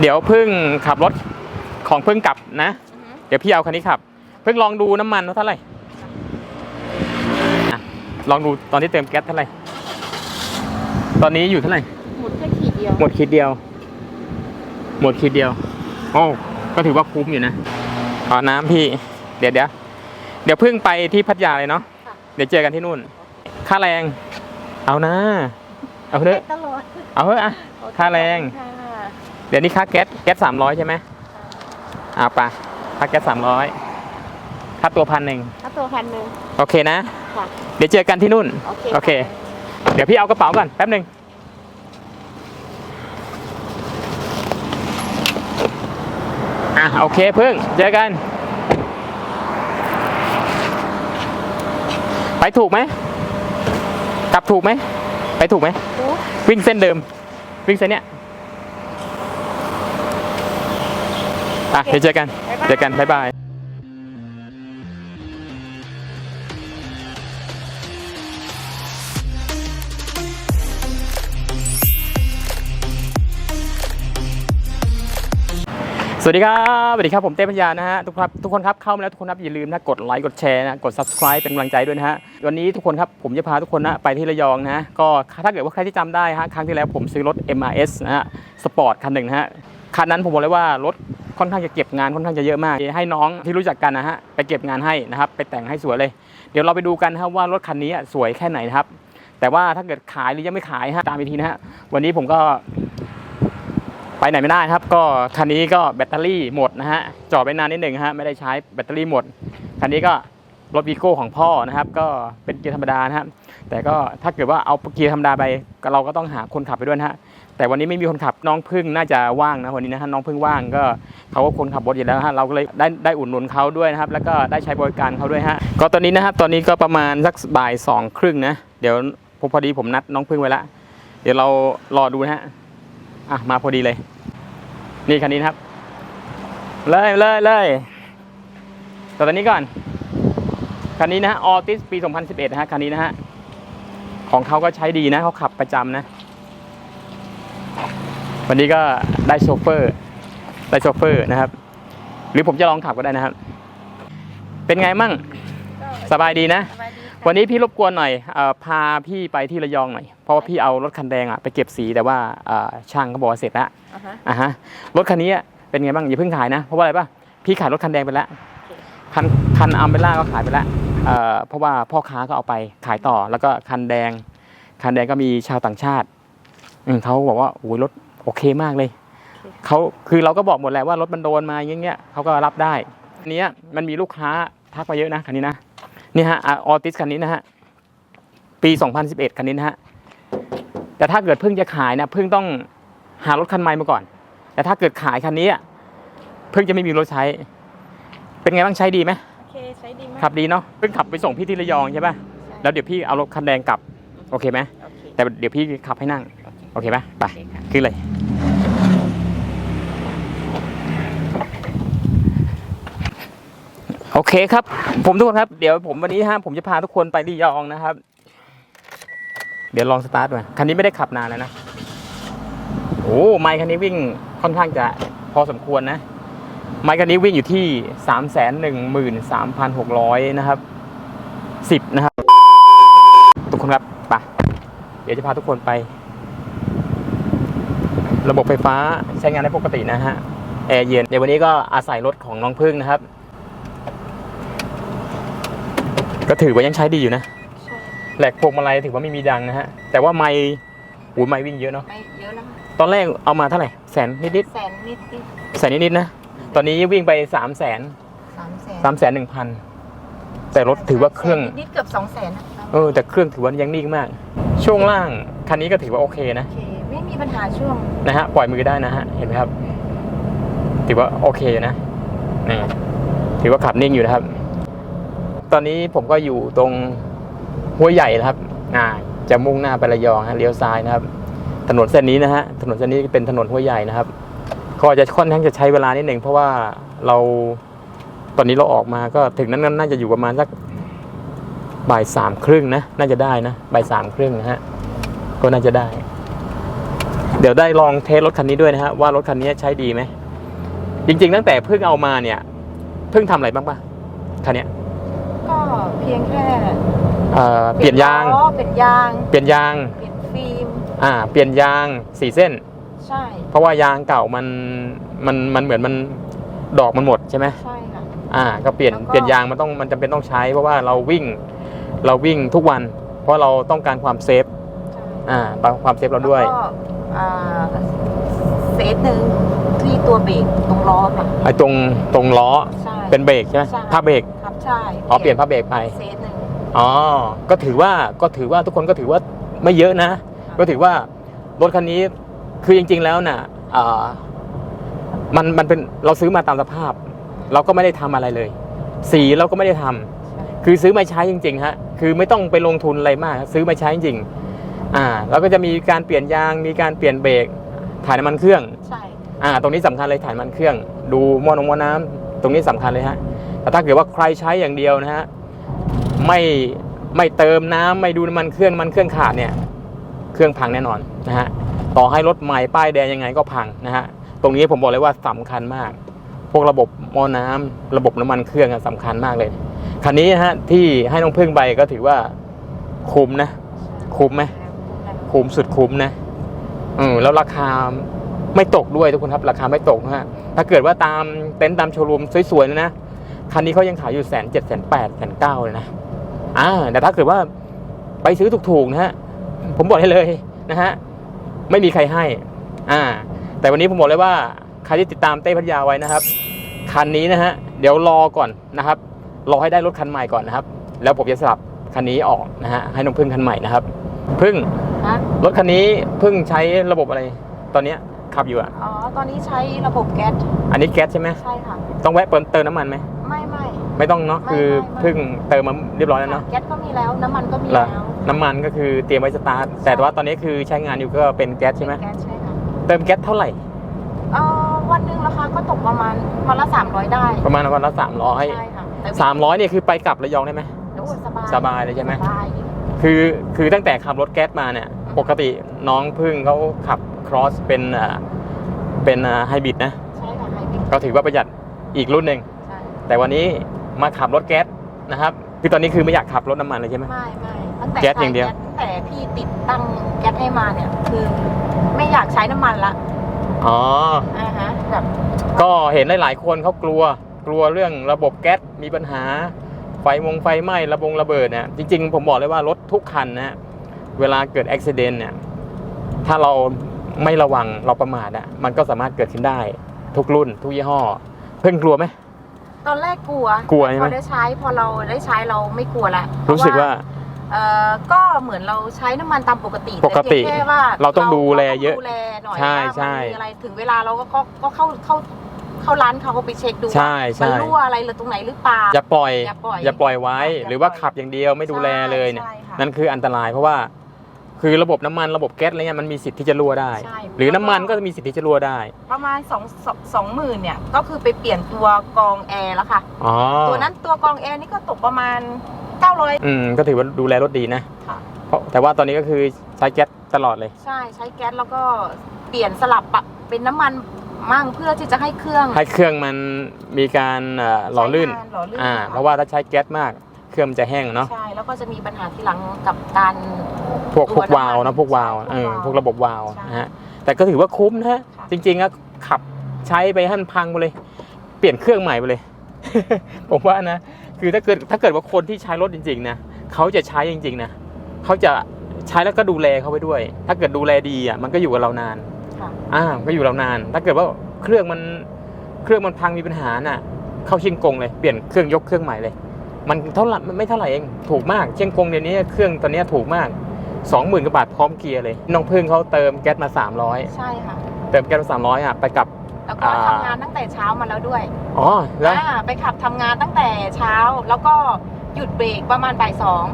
เดี๋ยวพึ่งขับรถของพึ่งกลับนะอือฮึเดี๋ยวพี่เอาคันนี้ขับพึ่งลองดูน้ำมันว่าเท่าไหร่อะลองดูตอนที่เติมแก๊สเท่าไหร่ ตอนนี้อยู่เท่าไหร่ หมดแค่ขีดเดียว หมดขีดเดียว หมดขีดเดียว โอ้ ก็ถือว่าคุ้มอยู่นะขอน้ำพี่ เดี๋ยวเดี๋ยวเดี๋ยวพึ่งไปที่พัทยาเลยเนาะค่ะเดี๋ยวเจอกันที่นู่น ค่าแรง เอานะ เอาเถอะตลอดเอาเถอะอะค่าแรงค่ะ เดี๋ยวนี้ค่าแก๊สแก๊สสามร้อยใช่ไหมเอาไปค่าแก๊สสามร้อยค่าตัวพันหนึ่งถ้าตัวพันหนึ่งโอเคนะค่ะเดี๋ยวเจอกันที่นู่นโอเคโอเค เดี๋ยวพี่เอากระเป๋าก่อนแป๊บหนึ่งอะโอเคเพิ่งเจอกัน ไปถูกไหมกลับถูกไหม ไปถูกไหมดูวิ่งเส้นเดิม วิ่งเส้นเนี้ย อะเดี๋ยวเจอกัน เจอกัน บ๊ายบายสวัสดีครับสวัสดีครับผมเต้ปัญญานะฮะทุกครับทุกคนครับเข้ามาแล้วทุกคนครับอย่าลืมนะกดไลค์กดแชร์นะกด subscribe เป็นกำลังใจด้วยนะฮะวันนี้ทุกคนครับผมจะพาทุกคนนะไปที่ระยองนะ ก็ถ้าเกิดว่าใครที่จำได้ฮะครั้งที่แล้วผมซื้อรถ MRS นะฮะสปอร์ตคันหนึ่งนะฮะคันนั้นผมบอกเลยว่ารถ ค่อนข้างจะเก็บงานค่อนข้างจะเยอะมาก ให้น้องที่รู้จักกันนะฮะไปเก็บงานให้นะครับ ไปแต่งให้สวยเลย เดี๋ยวเราไปดูกันนะครับว่ารถคันนี้สวยแค่ไหนนะครับ แต่ว่าถ้าเกิดขายหรือยังไม่ขายฮะตามอีกทีนะฮะวันนี้ผมก็ ไปไหนไม่ได้ครับ ก็คันนี้ก็แบตเตอรี่หมดนะฮะจอดไปนานนิดหนึ่งฮะไม่ได้ใช้แบตเตอรี่หมดคันนี้ก็รถวีโก้ของพ่อนะครับ ก็เป็นเกียร์ธรรมดานะครับ แต่ก็ถ้าเกิดว่าเอาเกียร์ธรรมดาไปเราก็ต้องหาคนขับไปด้วยนะฮะแต่วันนี้ไม่มีคนขับน้องพึ่งน่าจะว่างนะวันนี้นะฮะน้องพึ่งว่างก็ เขาก็คนขับรถอยู่แล้วฮะเราก็เลยได้ได้อุ่นหนุนเขาด้วยนะครับ แล้วก็ได้ใช้บริการเขาด้วยฮะก็ตอนนี้นะครับตอนนี้ก็ประมาณสักบ่ายสองครึ่งนะเดี๋ยวผมพอดีผมนัดน้องพึ่งไว้ละเดี๋ยวเรารอดูนะฮะอะมาพอดีเลย นี่คันนี้นะครับ เลยเลยเลยแต่ตอนนี้ก่อนคันนี้นะฮะออติสปี 2011นะฮะคันนี้นะฮะของเขาก็ใช้ดีนะเขาขับประจำนะ วันนี้ก็ได้โชเฟอร์ ได้โชเฟอร์นะครับ หรือผมจะลองขับก็ได้นะครับ เป็นไงมั่งสบายดีนะสบายดีค่ะวันนี้พี่รบกวนหน่อยเออพาพี่ไปที่ระยองหน่อย เพราะว่าพี่เอารถคันแดงอะไปเก็บสีแต่ว่าเอ่อช่างเขาบอกว่าเสร็จแล้วอ่าฮะอะฮะรถคันนี้อะเป็นไงบ้างอย่าเพิ่งขายนะ เพราะว่าอะไรป่ะพี่ขายรถคันแดงไปแล้วคันคันอัมเบล่าก็ขายไปแล้วเอ่อเพราะว่าพ่อค้าก็เอาไปขายต่อแล้วก็คันแดง คันแดงก็มีชาวต่างชาติอืมเขาบอกว่าโอ้ยรถโอเคมากเลย เขาคือเราก็บอกหมดแหละว่ารถมันโดนมาอย่างเงี้ยเขาก็รับได้อันเนี้ยมันมีลูกค้าทักมาเยอะนะคันนี้นะนี่ฮะออติสคันนี้นะฮะปี 2011 คันนี้นะฮะแต่ถ้าเกิดเพิ่งจะขายนะเพิ่งต้องหารถคันใหม่มาก่อน แต่ถ้าเกิดขายคันนี้อะเพิ่งจะไม่มีรถใช้ เป็นไงบ้างใช้ดีไหมโอเคใช้ดีมากขับดีเนาะเพิ่งขับไปส่งพี่ที่ระยองใช่ป่ะแล้วเดี๋ยวพี่เอารถคันแดงกลับโอเคไหมโอเคแต่เดี๋ยวพี่ขับให้นั่งโอเคไหมไปโอเคค่ะขึ้นเลย โอเคครับ ผมทุกคนครับ เดี๋ยวผมวันนี้ฮะผมจะพาทุกคนไประยองนะครับ เดี๋ยวลองสตาร์ทมาคันนี้ไม่ได้ขับนานแล้วนะโอ้ไมค์คันนี้วิ่งค่อนข้างจะพอสมควรนะ ไมค์คันนี้วิ่งอยู่ที่สามแสนหนึ่งหมื่นสามพันหกร้อยนะครับสิบนะครับ ทุกคนครับไปเดี๋ยวจะพาทุกคนไป ระบบไฟฟ้าใช้งานได้ปกตินะฮะแอร์เย็นเดี๋ยววันนี้ก็อาศัยรถของน้องพึ่งนะครับ ก็ถือว่ายังใช้ดีอยู่นะใช่แหลกพวงมาลัยถือว่าไม่มีดังนะฮะ แต่ว่าไม่หูไม่วิ่งเยอะเนาะ ไม่เยอะแล้วค่ะตอนแรกเอามาเท่าไหร่แสนนิดแสนนิดนิดๆแสนนิดๆนะ ตอนนี้วิ่งไปสามแสนสามแสนสามแสนหนึ่งพันแต่รถถือว่าเครื่องแสนนิดๆเกือบสองแสนนะคะเออแต่เครื่องถือว่ายังนิ่งมาก ช่วงล่างคันนี้ก็ถือว่าโอเคนะ โอเค ไม่มีปัญหาช่วงนะฮะปล่อยมือได้นะฮะ เห็นไหมครับ ถือว่าโอเคนะนี่ถือว่าขับนิ่งอยู่นะครับ ตอนนี้ผมก็อยู่ตรงห้วยใหญ่นะครับ อ่า จะมุ่งหน้าไประยองฮะเลี้ยวซ้ายนะครับ ถนนเส้นนี้นะฮะ ถนนเส้นนี้เป็นถนนห้วยใหญ่นะครับ ก็จะค่อนข้างจะใช้เวลานิดหนึ่งเพราะว่าเราตอนนี้เราออกมาก็ถึงนั้นน่าจะอยู่ประมาณสักบ่ายสามครึ่งนะ น่าจะได้นะบ่ายสามครึ่งนะฮะ ก็น่าจะได้ เดี๋ยวได้ลองเทสรถคันนี้ด้วยนะฮะว่ารถคันนี้ใช้ดีไหมจริง ๆ ตั้งแต่เพิ่งเอามาเนี่ยเพิ่งทำอะไรบ้างปะคันเนี้ย ก็เพียงแค่เอ่อเปลี่ยนยาง ล้อเปลี่ยนยาง เปลี่ยนยาง เปลี่ยนฟิล์ม อ่า เปลี่ยนยางสี่เส้น ใช่ เพราะว่ายางเก่ามัน มัน มันเหมือนมันดอกมันหมดใช่ไหม ใช่ค่ะ อ่า ก็เปลี่ยน แล้วก็ เปลี่ยนยางมันต้อง มันจำเป็นต้องใช้ เพราะว่าเราวิ่ง เราวิ่งทุกวัน เพราะเราต้องการความเซฟ ใช่อ่าความเซฟเราด้วย แล้วก็อ่าเศษหนึ่งที่ตัวเบรกตรงล้อค่ะ ไอ้ตรง ตรงล้อ ใช่ เป็นเบรกใช่ไหมใช่ ผ้าเบรกครับ ใช่อ๋อเปลี่ยนผ้าเบรกไปเศษหนึ่งอ๋อก็ถือว่าก็ถือว่าทุกคนก็ถือว่าไม่เยอะนะ ก็ถือว่ารถคันนี้คือจริง ๆแล้วน่ะอ่ามันมันเป็นเราซื้อมาตามสภาพ เราก็ไม่ได้ทำอะไรเลย สีเราก็ไม่ได้ทำคือซื้อมาใช้จริงๆฮะคือไม่ต้องไปลงทุนอะไรมาก ซื้อมาใช้จริงๆอ่าแล้วก็จะมีการเปลี่ยนยางมีการเปลี่ยนเบรกถ่ายน้ำมันเครื่องใช่อ่าตรงนี้สำคัญเลยถ่ายน้ำมันเครื่อง ดูหม้อนงหม้อน้ำตรงนี้สำคัญเลยฮะ แต่ถ้าเกิดว่าใครใช้อย่างเดียวนะฮะไม่ไม่เติมน้ำไม่ดูน้ำมันเครื่องมันเครื่องขาดเนี่ยเครื่องพังแน่นอนนะฮะต่อให้รถใหม่ป้ายแดงยังไงก็พังนะฮะตรงนี้ผมบอกเลยว่าสำคัญมาก พวกระบบมอน้ำระบบน้ำมันเครื่องอะสำคัญมากเลยคันนี้ฮะที่ให้น้องพึ่งไปก็ถือว่าคุ้มนะคุ้มไหมคุ้มสุดคุ้มนะอืมแล้วราคาไม่ตกด้วยทุกคนครับ ราคาไม่ตกนะฮะถ้าเกิดว่าตามเต็นท์ตามโชว์รูมสวยๆเลยนะ คันนี้เขายังขายอยู่แสนเจ็ดแสนแปดแสนเก้าเลยนะอ่าแต่ถ้าเกิดว่าไปซื้อถูกๆนะฮะผมบอกได้เลยนะฮะไม่มีใครให้อ่าแต่วันนี้ผมบอกเลยว่าใครที่ติดตามเต้พัทยาไว้นะครับ คันนี้นะฮะเดี๋ยวรอก่อนนะครับ รอให้ได้รถคันใหม่ก่อนนะครับ แล้วผมจะสลับคันนี้ออกนะฮะให้น้องพึ่งคันใหม่นะครับ พึ่งฮะรถคันนี้เพิ่งใช้ระบบอะไร ตอนเนี้ยขับอยู่อะอ๋อตอนนี้ใช้ระบบแก๊สอันนี้แก๊สใช่ไหมใช่ค่ะ ต้องแวะเติมเติมน้ำมันไหมไม่ไม่ ไม่ต้องเนาะไม่คือไม่ไม่ เพิ่งเติมมาเรียบร้อยแล้วเนาะแก๊สก็มีแล้วน้ำมันก็มีเหรอแล้วน้ำมันก็คือเตรียมไว้สตาร์ทแต่ว่าตอนนี้คือใช้งานอยู่ก็เป็นแก๊สใช่ไหมแก๊สใช่ค่ะเติมแก๊สเท่าไหร่เอ่อวันหนึ่งราคาก็ตกประมาณวันละสามร้อยได้ประมาณวันละสามร้อยใช่ค่ะแต่สามร้อยเนี่ยคือไปกลับระยองได้ไหม โอ้สบายสบายเลยใช่ไหม สบายคือคือตั้งแต่ขับรถแก๊สมาเนี่ย ปกติน้องพึ่งเขาขับครอสเป็นอ่าเป็นไฮบริดนะ ใช่ค่ะไฮบริดก็ถือว่าประหยัด อีกรุ่นหนึ่งใช่แต่วันนี้มาขับรถแก๊สนะครับคือตอนนี้คือไม่อยากขับรถน้ำมันเลยใช่ไหม ไม่ไม่ตั้งแต่แก๊สอย่างเดียวใช้ตั้งแต่พี่ติดตั้งแก๊สให้มาเนี่ย คือไม่อยากใช้น้ำมันละอ๋อ อ่าฮะแบบก็เห็นหลายๆคนเขากลัว กลัวเรื่องระบบแก๊สมีปัญหา ไฟมงไฟไหม้ระบงระเบิดเนี่ยจริง ๆ ผมบอกเลยว่ารถทุกคันนะฮะเวลาเกิดอุบิเหตุเนี่ยถ้าเราไม่ระวังเราประมาทอะมันก็สามารถเกิดขึ้นได้ ทุกรุ่น ทุกยี่ห้อ เพิ่งกลัวไหม ตอนแรกกลัวกลัวใช่ไหม พอได้ใช้พอเราได้ใช้เราไม่กลัวละรู้สึกว่า เอ่อก็เหมือนเราใช้น้ำมันตามปกติปกติแพียงแค่ว่าเราต้องดูแลเยอะราต้งดูแลหน่อยใช่ว่ามันใช่มีอะไรถึงเวลาเราก็ก็ก็เข้าเข้าเข้าร้านเขาก็ไปเช็คดูใช่ว่าใช่มันรั่วอะไรหรือตรงไหนหรือเปล่า อย่าปล่อยอย่าปล่อยอย่าปล่อยไว้ อย่าหรือว่าปล่อยขับอย่างเดียวไม่ดูแลเลยเนี่ย ใช่ค่ะ นั่นคืออันตรายเพราะว่า คือระบบน้ำมันระบบแก๊สอะไรเงี้ยมันมีสิทธิ์ที่จะรั่วได้ ใช่ หรือน้ำมันก็มีสิทธิ์ที่จะรั่วได้ประมาณสองสองสองหมื่นเนี่ย ก็คือไปเปลี่ยนตัวกรองแอร์แล้วค่ะ อ๋อตัวนั้นตัวกรองแอร์นี่ก็ตกประมาณ 900 อืมก็ถือว่าดูแลรถดีนะค่ะ เพราะแต่ว่าตอนนี้ก็คือใช้แก๊สตลอดเลย ใช่ใช้แก๊สแล้วก็เปลี่ยนสลับปะเป็นน้ำมันมั่งเพื่อที่จะให้เครื่องให้เครื่องมันมีการเอ่อหล่อลื่นใช้งาหล่อลื่นอ่าค่เพราะว่าถ้าใช้แก๊สมากเค รื่องมันจะแห้งเนาะใช่แล้วก็จะมีปัญหาที่หลังกับการพวกตัวพวกวาล์วน้ำมันะนพวกวาล์วใช่เออพพววกกวาล์วระบบวาล์วใช่นะฮะแต่ก็ถือว่าคุ้มนะฮะค่ะจริงๆก็ขับใช้ไปให้มันพังไปเลย เปลี่ยนเครื่องใหม่ไปเลย ผมว่านะ คือถ้าเกิดถ้าเกิดว่าคนที่ใช้รถจริงๆนะเขาจะใช้จริง ๆนะเขาจะใช้แล้วก็ดูแลเขาไปด้วย ถ้าเกิดดูแลดีอะมันก็อยู่กับเรานานค่ะอ่าก็อยู่เรานาน ถ้าเกิดว่าเครื่องมันเครื่องมันพังมีปัญหาน่ะ เข้าเชียงกงเลยเปลี่ยนเครื่องยกเครื่องใหม่เลย มันเท่าไหร่มันไม่เท่าไหร่เองถูกมากเชียงกงเดี๋ยวนี้เครื่องตอนนี้ถูกมากสองหมื่นกว่าบาทพร้อมเกียร์เลย น้องพึ่งเขาเติมแก๊สมาสามร้อยใช่ค่ะ เติมแก๊สมาสามร้อยอะไปกับแล้วก็อ่าทำงานตั้งแต่เช้ามาแล้วด้วยอ๋อแล้วอ่าไปขับทำงานตั้งแต่เช้าแล้วก็หยุดเบรกประมาณบ่ายสอง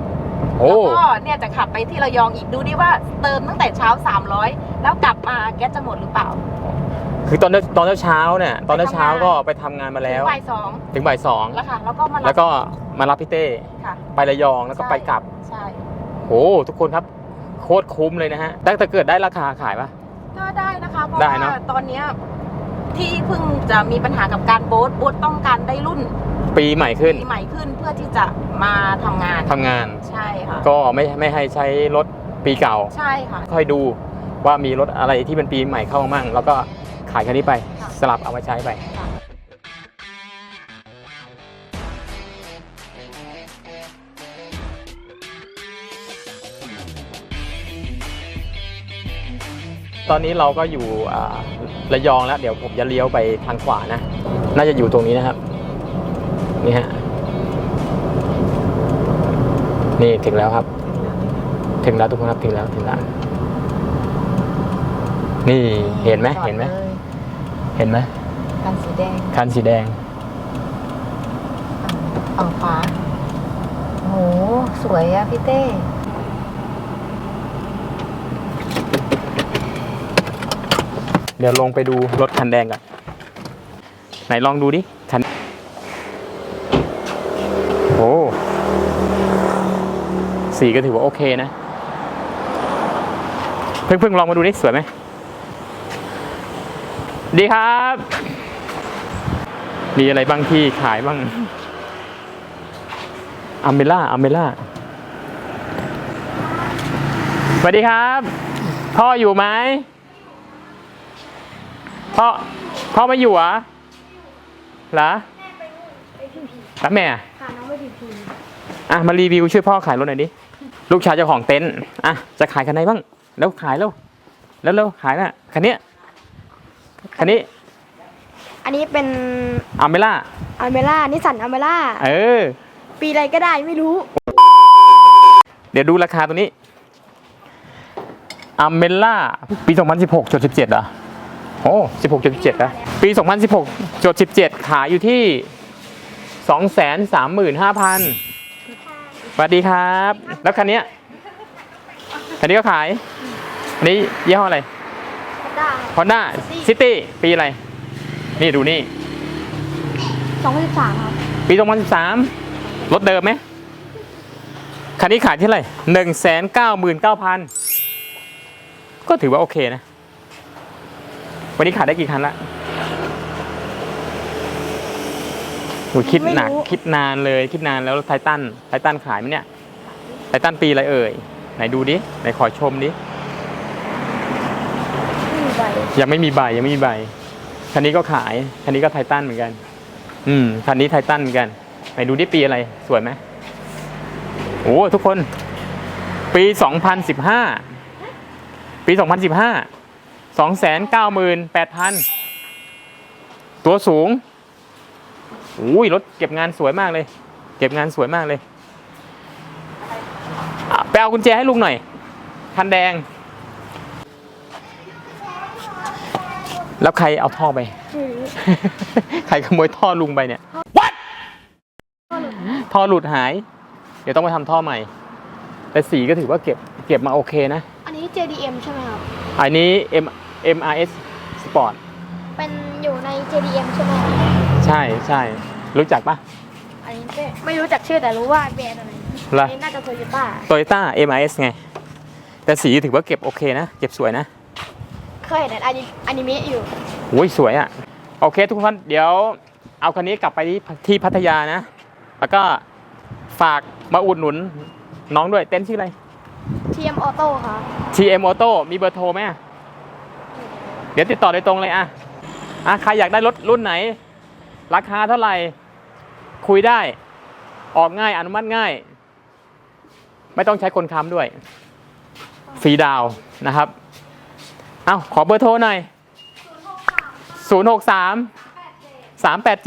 โอ้แล้วก็เนี่ยจะขับไปที่ระยองอีกดูดิว่าเติมตั้งแต่เช้า 300 แล้วกลับมาแก๊สจะหมดหรือเปล่า คือตอนตอนเช้าๆเนี่ยตอนเช้าๆก็ไปทำงานมาแล้วถึงบ่ายสองถึงบ่ายสองแล้วค่ะแล้วก็มารับแล้วก็มารับพี่เต้ค่ะไประยองแล้วก็ไปกลับใช่โอ้ทุกคนครับโคตรคุ้มเลยนะฮะตั้งแต่เกิดได้ราคาขายปะก็ได้นะคะเพราะได้ว่าเนอะตอนเนี้ยที่เพิ่งจะมีปัญหากับการโบ๊ทโบ๊ทต้องการได้รุ่น ปีใหม่ขึ้นปีใหม่ขึ้นเพื่อที่จะมาทำงานทำงานใช่ค่ะก็ไม่ไม่ให้ใช้รถปีเก่าใช่ค่ะค่อยดูว่ามีรถอะไรที่เป็นปีใหม่เข้ามามั่งแล้วก็ ขายคันนี้ไป สลับเอามาใช้ไปตอนนี้เราก็อยู่ระยองแล้ว เดี๋ยวผมจะเลี้ยวไปทางขวานะ น่าจะอยู่ตรงนี้นะครับ นี่ฮะ นี่ถึงแล้วครับ ถึงแล้วทุกคนครับถึงแล้วถึงแล้ว นี่เห็นไหมเห็นไหม เห็นไหมคันสีแดงคันสีแดง ฝั่งขวาโหสวยอะพี่เต้ เดี๋ยวลงไปดูรถคันแดงก่อนไหนลองดูดิคันโอ้สีก็ถือว่าโอเคนะ เพิ่งเพิ่งลองมาดูดิสวยไหม ดีครับ มีอะไรบ้างที่ขายบ้างอเมล่าอเมล่าสวัสดีครับ พ่ออยู่ไหมพ่อพ่อไม่อยู่เหรอเหรอแล้วแม่อะค่ะน้องไม่ดีพีอะมารีวิวช่วยพ่อขายรถหน่อยดิลูกชายเจ้าของเต็นท์อะจะขายคันไหนบ้างแล้วขายแล้วแล้วแล้วขายน่ะคันเนี้ย คันนี้ อันนี้เป็นอัมเบล่าอเมล่านิสสันอเมล่าเออ ปีอะไรก็ได้ไม่รู้ เดี๋ยวดูราคาตัวนี้อัมเบล่าปี 2016จด17อะโอ้16จด17อะปี 2016จด17 ขายอยู่ที่ 235,000สวัสดีครับ แล้วคันเนี้ยคันนี้ก็ขาย อันนี้ยี่ห้ออะไรได้ Honda City ปีอะไร นี่ดูนี่สองพันสิบสามครับ ปี2013รถเดิมไหมคันนี้ขายที่เท่าไหร่หนึ่งแสนเก้าหมื่นเก้าพันก็ถือว่าโอเคนะ วันนี้ขายได้กี่คันละโอ้ยคิดหนักคิดนานเลยคิดนานแล้วไททันไททันขายไหมเนี่ยไททันปีอะไรเอ่ย ไหนดูดิ ไหนขอชมดิไม่มีใบ ยังไม่มีใบยังไม่มีใบคันนี้ก็ขายคันนี้ก็ไททันเหมือนกัน อืมคันนี้ไททันเหมือนกันไหนดูดิปีอะไรสวยไหมโอ้ทุกคน ปี2015ปี2015 298,000ตัวสูงอุ้ยรถเก็บงานสวยมากเลย เก็บงานสวยมากเลยไปเอากุญแจให้ลุงหน่อยคันแดง แล้วใครเอาท่อไปไม่รู้ใครขโมยท่อลุงไปเนี่ยท่อหลุดหาย เดี๋ยวต้องไปทำท่อใหม่ แต่สีก็ถือว่าเก็บเก็บมาโอเคนะ อันนี้ JDM ใช่ไหมครับ อันนี้ M MRS Sport เป็นอยู่ใน JDM ใช่ไหมครับใช่ใช่รู้จักปะ อันนี้ไม่ไม่รู้จักชื่อแต่รู้ว่าแบรนด์อะไรล่ะอันนี้น่าจะโตโยต้า โตโยต้า MRS ไง แต่สีถือว่าเก็บโอเคนะ เก็บสวยนะ เคยเห็นในอนิอนิเมะอยู่โอ้ยสวยอะ่ะ โอเคทุกคนเดี๋ยวเอาคันนี้กลับไปที่ที่พัทยานะ แล้วก็ฝากมาอุดหนุนน้องด้วยเต้นชื่ออะไร TM Auto ครับ TM Auto มีเบอร์โทรไหมอะเดี๋ยวติดต่อโดยตรงเลยอะอะใครอยากได้รถรุ่นไหน ราคาเท่าไหร่ คุยได้ ออกง่ายอนุมัติง่าย ไม่ต้องใช้คนค้ำด้วย ฟรีดาวนะครับ เอาขอเบอร์โทรหน่อย 0 6 3 3 8 7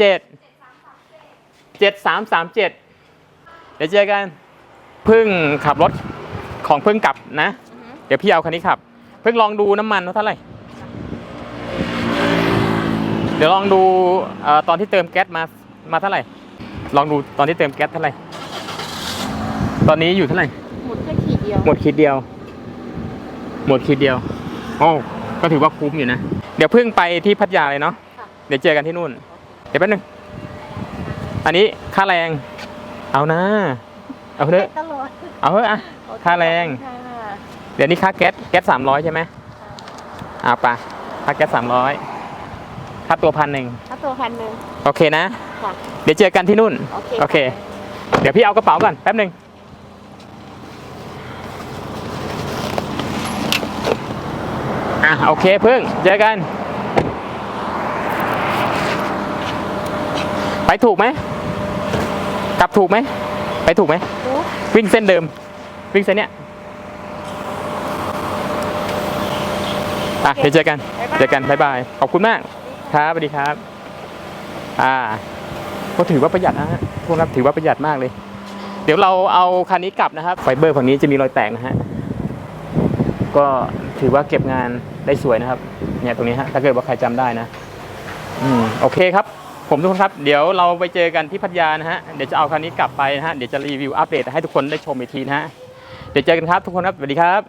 7 3 3 7 เดี๋ยวเจอกันเพิ่งขับรถของเพิ่งกลับนะ เดี๋ยวพี่เอาคันนี้ขับ เพิ่งลองดูน้ำมันว่าเท่าไหร่ เดี๋ยวลองดูเออตอนที่เติมแก๊สมา มาเท่าไหร่ ลองดูตอนที่เติมแก๊สเท่าไหร่ ตอนนี้อยู่เท่าไหร่ หมุดแค่ขีดเดียว หมดขีดเดียว หมดขีดเดียว โอ้ก็ถือว่าคุ้มอยู่นะ เดี๋ยวเพิ่งไปที่พัทยาเลยเนาะค่ะเดี๋ยวเจอกันที่นู่น เดี๋ยวแป๊บนึง อันนี้ค่าแรง เอานะ เอาเถอะตลอดเอาเถอะอะค่าแรงค่ะเดี๋ยวนี้ค่าแก๊สแก๊สสามร้อยใช่ไหมเอาไปค่าแก๊สสามร้อยค่าตัวพันหนึ่งถ้าตัวพันหนึ่งโอเคนะค่ะเดี๋ยวเจอกันที่นู่นโอเคโอเค เดี๋ยวพี่เอากระเป๋าก่อนแป๊บหนึ่งอะ โอเคพึ่ง เจอกัน ไปถูกไหม กลับถูกไหม ไปถูกไหม วิ่งเส้นเดิม วิ่งเส้นเนี้ยอะเดี๋ยวเจอกัน เจอกัน บ๊ายบาย ขอบคุณมาก ครับสวัสดีครับ อ่า ก็ถือว่าประหยัดนะฮะพวกนับถือว่าประหยัดมากเลย เดี๋ยวเราเอาคันนี้กลับนะครับ ไฟเบอร์ฝั่งนี้จะมีรอยแตกนะฮะ ก็ ถือว่าเก็บงานได้สวยนะครับ เนี่ยตรงนี้ฮะถ้าเกิดว่าใครจำได้นะ อืมโอเคครับ ผมทุกคนครับ เดี๋ยวเราไปเจอกันที่พัทยานะฮะเดี๋ยวจะเอาคันนี้กลับไปนะฮะเดี๋ยวจะรีวิวอัปเดตให้ทุกคนได้ชมอีกทีนะฮะเดี๋ยวเจอกันครับทุกคนครับสวัสดีครับ